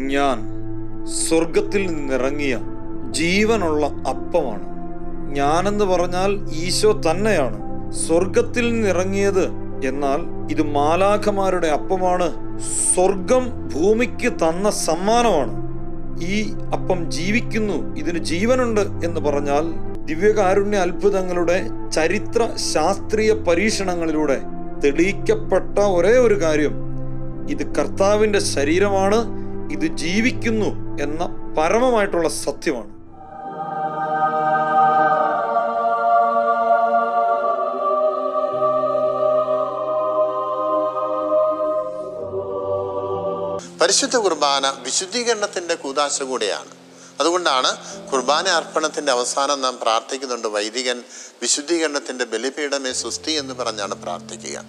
ഞാൻ സ്വർഗത്തിൽ നിന്നിറങ്ങിയ ജീവനുള്ള അപ്പമാണ്. ഞാനെന്ന് പറഞ്ഞാൽ ഈശോ തന്നെയാണ്. സ്വർഗത്തിൽ നിന്നിറങ്ങിയത് എന്നാൽ ഇത് മാലാഖമാരുടെ അപ്പമാണ്. സ്വർഗം ഭൂമിക്ക് തന്ന സമ്മാനമാണ്. ഈ അപ്പം ജീവിക്കുന്നു ഇതിന് ജീവനുണ്ട് എന്ന് പറഞ്ഞാൽ ദിവ്യകാരുണ്യ അത്ഭുതങ്ങളുടെ ചരിത്ര ശാസ്ത്രീയ പരീക്ഷണങ്ങളിലൂടെ തെളിയിക്കപ്പെട്ട ഒരേ ഒരു കാര്യം. ഇത് കർത്താവിന്റെ ശരീരമാണ് ഇത് ജീവിക്കുന്നു എന്ന പരമമായിട്ടുള്ള സത്യമാണ്. പരിശുദ്ധ കുർബാന വിശുദ്ധീകരണത്തിന്റെ കൂതാശ കൂടെയാണ്. അതുകൊണ്ടാണ് കുർബാന അർപ്പണത്തിന്റെ അവസാനം നാം പ്രാർത്ഥിക്കുന്നുണ്ട് വൈദികൻ വിശുദ്ധീകരണത്തിന്റെ ബലിപീഠമേ സുസ്തി എന്ന് പറഞ്ഞാണ് പ്രാർത്ഥിക്കുക.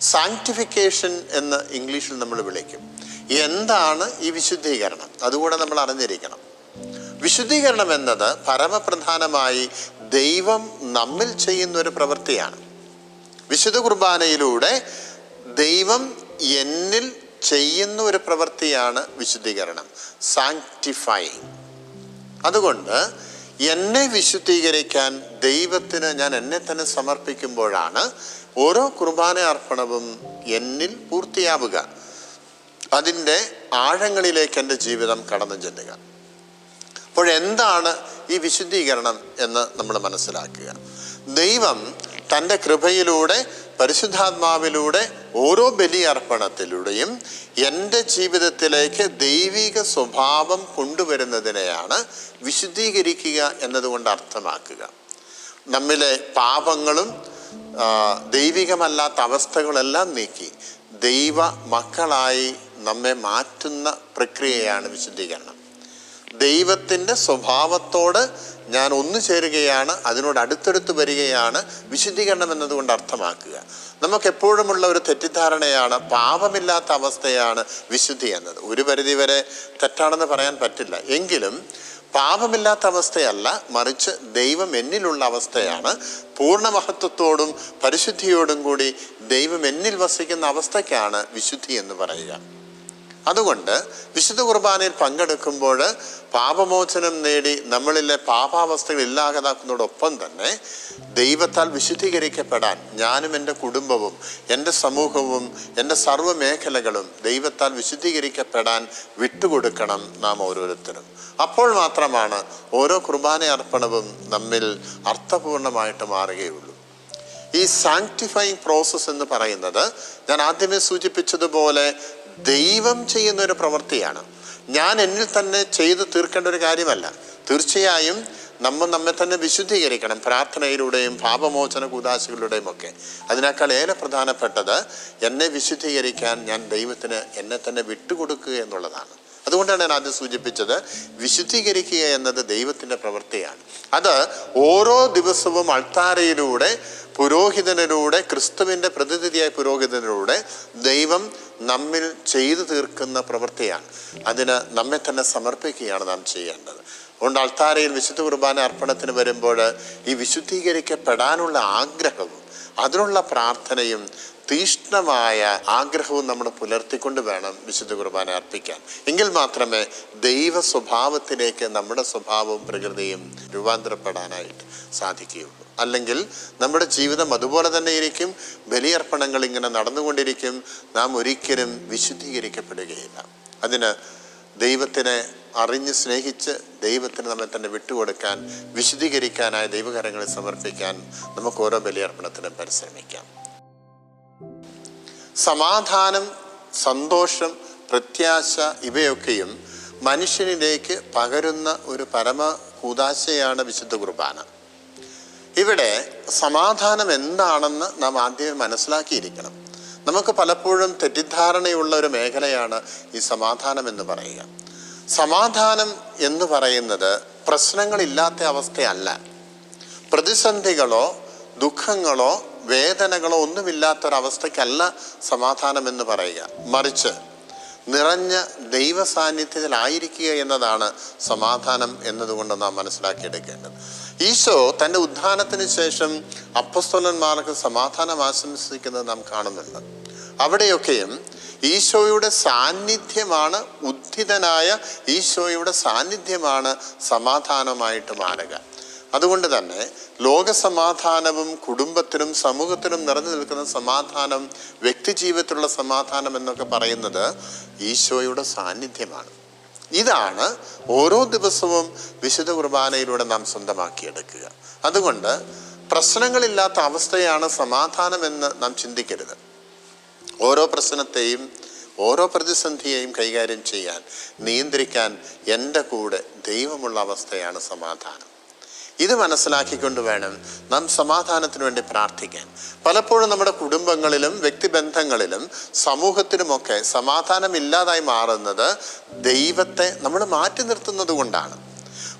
സാങ്ക്ടിഫിക്കേഷൻ എന്ന് ഇംഗ്ലീഷിൽ നമ്മൾ വിളിക്കും. എന്താണ് ഈ വിശുദ്ധീകരണം? അതുകൂടെ നമ്മൾ അറിഞ്ഞിരിക്കണം. വിശുദ്ധീകരണം എന്നത് പരമപ്രധാനമായി ദൈവം നമ്മിൽ ചെയ്യുന്ന ഒരു പ്രവൃത്തിയാണ്. വിശുദ്ധ കുർബാനയിലൂടെ ദൈവം എന്നിൽ ചെയ്യുന്ന ഒരു പ്രവൃത്തിയാണ് വിശുദ്ധീകരണം. സാങ്ക്ടിഫൈങ് അതുകൊണ്ട് എന്നെ വിശുദ്ധീകരിക്കാൻ ദൈവത്തിന് ഞാൻ എന്നെ തന്നെ സമർപ്പിക്കുമ്പോഴാണ് ഓരോ കുർബാന അർപ്പണവും എന്നിൽ പൂർത്തിയാവുക. അതിന്റെ ആഴങ്ങളിലേക്ക് എന്റെ ജീവിതം കടന്നു ചെല്ലുക. അപ്പോഴെന്താണ് ഈ വിശുദ്ധീകരണം എന്ന് നമ്മൾ മനസ്സിലാക്കുക. ദൈവം തന്റെ കൃപയിലൂടെ പരിശുദ്ധാത്മാവിലൂടെ ഓരോ ബലിയർപ്പണത്തിലൂടെയും എന്റെ ജീവിതത്തിലേക്ക് ദൈവിക സ്വഭാവം കൊണ്ടുവരുന്നതിനെയാണ് വിശുദ്ധീകരിക്കുക എന്നതുകൊണ്ട് അർത്ഥമാക്കുക. നമ്മിലെ പാപങ്ങളും ദൈവികമല്ലാത്ത അവസ്ഥകളെല്ലാം നീക്കി ദൈവ മക്കളായി നമ്മെ മാറ്റുന്ന പ്രക്രിയയാണ് വിശുദ്ധീകരണം. ദൈവത്തിന്റെ സ്വഭാവത്തോട് ഞാൻ ഒന്നു ചേരുകയാണ് അതിനോട് അടുത്തടുത്ത് വരികയാണ് വിശുദ്ധീകരണം എന്നതുകൊണ്ട് അർത്ഥമാക്കുക. നമുക്കെപ്പോഴുമുള്ള ഒരു തെറ്റിദ്ധാരണയാണ് പാപമില്ലാത്ത അവസ്ഥയാണ് വിശുദ്ധി എന്നത്. ഒരു പരിധിവരെ തെറ്റാണെന്ന് പറയാൻ പറ്റില്ല. എങ്കിലും പാപമില്ലാത്ത അവസ്ഥയല്ല മറിച്ച് ദൈവം എന്നിലുള്ള അവസ്ഥയാണ്. പൂർണ മഹത്വത്തോടും പരിശുദ്ധിയോടും കൂടി ദൈവം എന്നിൽ വസിക്കുന്ന അവസ്ഥയ്ക്കാണ് വിശുദ്ധി എന്ന് പറയുക. അതുകൊണ്ട് വിശുദ്ധ കുർബാനയിൽ പങ്കെടുക്കുമ്പോൾ പാപമോചനം നേടി നമ്മളിലെ പാപാവസ്ഥകൾ ഇല്ലാതാക്കുന്നതോടൊപ്പം തന്നെ ദൈവത്താൽ വിശുദ്ധീകരിക്കപ്പെടാൻ ഞാനും എന്റെ കുടുംബവും എന്റെ സമൂഹവും എന്റെ സർവ മേഖലകളും ദൈവത്താൽ വിശുദ്ധീകരിക്കപ്പെടാൻ വിട്ടുകൊടുക്കണം നാം ഓരോരുത്തരും. അപ്പോൾ മാത്രമാണ് ഓരോ കുർബാന അർപ്പണവും നമ്മിൽ അർത്ഥപൂർണമായിട്ട് മാറുകയുള്ളൂ. ഈ സാങ്ക്ടിഫൈങ് പ്രോസസ്സ് എന്ന് പറയുന്നത് ഞാൻ ആദ്യമേ സൂചിപ്പിച്ചതുപോലെ ദൈവം ചെയ്യുന്ന ഒരു പ്രവൃത്തിയാണ്. ഞാൻ എന്നിൽ തന്നെ ചെയ്ത് തീർക്കേണ്ട ഒരു കാര്യമല്ല. തീർച്ചയായും നമ്മൾ നമ്മെ തന്നെ വിശുദ്ധീകരിക്കണം പ്രാർത്ഥനയിലൂടെയും പാപമോചന കൂതാശികളുടെയും ഒക്കെ. അതിനേക്കാൾ ഏറെ പ്രധാനപ്പെട്ടത് എന്നെ വിശുദ്ധീകരിക്കാൻ ഞാൻ ദൈവത്തിന് എന്നെ തന്നെ വിട്ടുകൊടുക്കുക എന്നുള്ളതാണ്. അതുകൊണ്ടാണ് ഞാൻ ആദ്യം സൂചിപ്പിച്ചത് വിശുദ്ധീകരിക്കുക എന്നത് ദൈവത്തിന്റെ പ്രവൃത്തിയാണ്. അത് ഓരോ ദിവസവും അൾത്താരയിലൂടെ പുരോഹിതനിലൂടെ ക്രിസ്തുവിന്റെ പ്രതിനിധിയായ പുരോഹിതനിലൂടെ ദൈവം നമ്മിൽ ചെയ്തു തീർക്കുന്ന പ്രവൃത്തിയാണ്. അതിന് നമ്മെ തന്നെ സമർപ്പിക്കുകയാണ് നാം ചെയ്യേണ്ടത്. അതുകൊണ്ട് അൾത്താരയിൽ വിശുദ്ധ കുർബാന അർപ്പണത്തിന് വരുമ്പോൾ ഈ വിശുദ്ധീകരിക്കപ്പെടാനുള്ള ആഗ്രഹവും അതിനുള്ള പ്രാർത്ഥനയും തീഷ്ണമായ ആഗ്രഹവും നമ്മൾ പുലർത്തിക്കൊണ്ട് വേണം വിശുദ്ധ കുർബാന അർപ്പിക്കാൻ. എങ്കിൽ മാത്രമേ ദൈവ സ്വഭാവത്തിലേക്ക് നമ്മുടെ സ്വഭാവവും പ്രകൃതിയും രൂപാന്തരപ്പെടാനായിട്ട് സാധിക്കുകയുള്ളൂ. അല്ലെങ്കിൽ നമ്മുടെ ജീവിതം അതുപോലെ തന്നെ ഇരിക്കും ബലിയർപ്പണങ്ങൾ ഇങ്ങനെ നടന്നുകൊണ്ടിരിക്കും നാം ഒരിക്കലും വിശുദ്ധീകരിക്കപ്പെടുകയില്ല. അതിന് ദൈവത്തിനെ അറിഞ്ഞ് സ്നേഹിച്ച് ദൈവത്തിന് നമ്മെ തന്നെ വിട്ടുകൊടുക്കാൻ വിശദീകരിക്കാനായ ദൈവകരങ്ങളെ സമർപ്പിക്കാൻ നമുക്ക് ഓരോ ബലിയർപ്പണത്തിനും പരിശ്രമിക്കാം. സമാധാനം സന്തോഷം പ്രത്യാശ ഇവയൊക്കെയും മനുഷ്യനിലേക്ക് പകരുന്ന ഒരു പരമ കൂതാശയാണ് വിശുദ്ധ കുർബാന. ഇവിടെ സമാധാനം എന്താണെന്ന് നാം ആദ്യമേ മനസ്സിലാക്കിയിരിക്കണം. നമുക്ക് പലപ്പോഴും തെറ്റിദ്ധാരണയുള്ള ഒരു മേഖലയാണ് ഈ സമാധാനം എന്ന് പറയുക. സമാധാനം എന്ന് പറയുന്നത് പ്രശ്നങ്ങളില്ലാത്ത അവസ്ഥയല്ല. പ്രതിസന്ധികളോ ദുഃഖങ്ങളോ വേദനകളോ ഒന്നുമില്ലാത്തൊരവസ്ഥയ്ക്കല്ല സമാധാനം എന്ന് പറയുക. മറിച്ച് നിറഞ്ഞ ദൈവ സാന്നിധ്യത്തിലായിരിക്കുക എന്നതാണ് സമാധാനം എന്നതുകൊണ്ട് നാം മനസ്സിലാക്കിയെടുക്കേണ്ടത്. ഈശോ തന്റെ ഉത്ഥാനത്തിന് ശേഷം അപ്പസ്തോലന്മാർക്ക് സമാധാനം ആശംസിക്കുന്നത് നാം കാണുന്നുണ്ട്. അവിടെയൊക്കെയും ഈശോയുടെ സാന്നിധ്യമാണ് ഉദ്ധിതനായ ഈശോയുടെ സാന്നിധ്യമാണ് സമാധാനമായിട്ട് മാറുക. അതുകൊണ്ട് തന്നെ ലോകസമാധാനവും കുടുംബത്തിനും സമൂഹത്തിനും നിറഞ്ഞു നിൽക്കുന്ന സമാധാനം വ്യക്തിജീവിതത്തിലുള്ള സമാധാനം എന്നൊക്കെ പറയുന്നത് ഈശോയുടെ സാന്നിധ്യമാണ്. ഇതാണ് ഓരോ ദിവസവും വിശുദ്ധ കുർബാനയിലൂടെ നാം സ്വന്തമാക്കിയെടുക്കുക. അതുകൊണ്ട് പ്രശ്നങ്ങളില്ലാത്ത അവസ്ഥയാണ് സമാധാനമെന്ന് നാം ചിന്തിക്കരുത്. ഓരോ പ്രശ്നത്തെയും ഓരോ പ്രതിസന്ധിയെയും കൈകാര്യം ചെയ്യാൻ നിയന്ത്രിക്കാൻ എന്റെ കൂടെ ദൈവമുള്ള അവസ്ഥയാണ് സമാധാനം. ഇത് മനസ്സിലാക്കിക്കൊണ്ട് വേണം നാം സമാധാനത്തിന് വേണ്ടി പ്രാർത്ഥിക്കാൻ. പലപ്പോഴും നമ്മുടെ കുടുംബങ്ങളിലും വ്യക്തിബന്ധങ്ങളിലും സമൂഹത്തിലുമൊക്കെ സമാധാനമില്ലാതായി മാറുന്നത് ദൈവത്തെ നമ്മൾ മാറ്റി നിർത്തുന്നത് കൊണ്ടാണ്.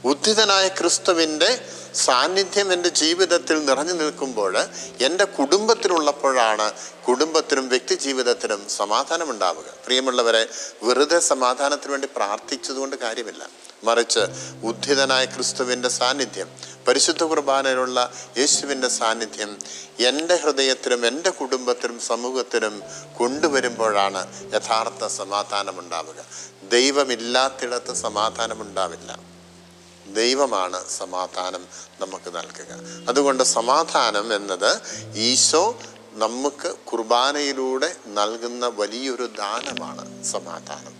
ഉദ്ധിതനായ ക്രിസ്തുവിന്റെ സാന്നിധ്യം എന്റെ ജീവിതത്തിൽ നിറഞ്ഞു നിൽക്കുമ്പോൾ എന്റെ കുടുംബത്തിലുള്ളപ്പോഴാണ് കുടുംബത്തിനും വ്യക്തി ജീവിതത്തിനും സമാധാനം ഉണ്ടാവുക പ്രിയമുള്ളവരെ വെറുതെ സമാധാനത്തിന് വേണ്ടി പ്രാർത്ഥിച്ചതുകൊണ്ട് കാര്യമില്ല. മറിച്ച് ഉദ്ധിതനായ ക്രിസ്തുവിന്റെ സാന്നിധ്യം പരിശുദ്ധ കുർബാനയിലുള്ള യേശുവിന്റെ സാന്നിധ്യം എന്റെ ഹൃദയത്തിലും എന്റെ കുടുംബത്തിലും സമൂഹത്തിലും കൊണ്ടുവരുമ്പോഴാണ് യഥാർത്ഥ സമാധാനമുണ്ടാവുക. ദൈവമില്ലാത്തിടത്ത് സമാധാനം ഉണ്ടാവില്ല ദൈവമാണ് സമാധാനം നമുക്ക് നൽകുക. അതുകൊണ്ട് സമാധാനം എന്നത് ഈശോ നമുക്ക് കുർബാനയിലൂടെ നൽകുന്ന വലിയൊരു ദാനമാണ് സമാധാനം.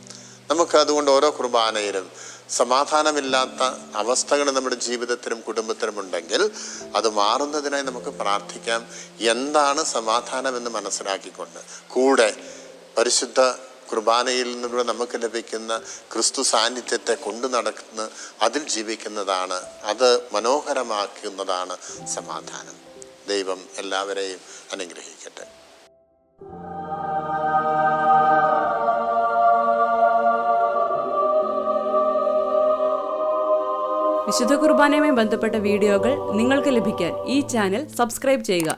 നമുക്ക് അതുകൊണ്ട് ഓരോ കുർബാനയിലും സമാധാനമില്ലാത്ത അവസ്ഥകൾ നമ്മുടെ ജീവിതത്തിലും കുടുംബത്തിലും ഉണ്ടെങ്കിൽ അത് മാറുന്നതിനായി നമുക്ക് പ്രാർത്ഥിക്കാം. എന്താണ് സമാധാനം എന്ന് മനസ്സിലാക്കിക്കൊണ്ട് കൂടെ പരിശുദ്ധ കുർബാനയിൽ നിന്നിലൂടെ നമുക്ക് ലഭിക്കുന്ന ക്രിസ്തു സാന്നിധ്യത്തെ കൊണ്ടു നടക്കുന്ന അതിൽ ജീവിക്കുന്നതാണ്. അത് മനോഹരമാക്കുന്നതാണ് സമാധാനം. ദൈവം എല്ലാവരെയും അനുഗ്രഹിക്കട്ടെ. വിശുദ്ധ കുർബാനയുമായി ബന്ധപ്പെട്ട വീഡിയോകൾ നിങ്ങൾക്ക് ലഭിക്കാൻ ഈ ചാനൽ സബ്സ്ക്രൈബ് ചെയ്യുക.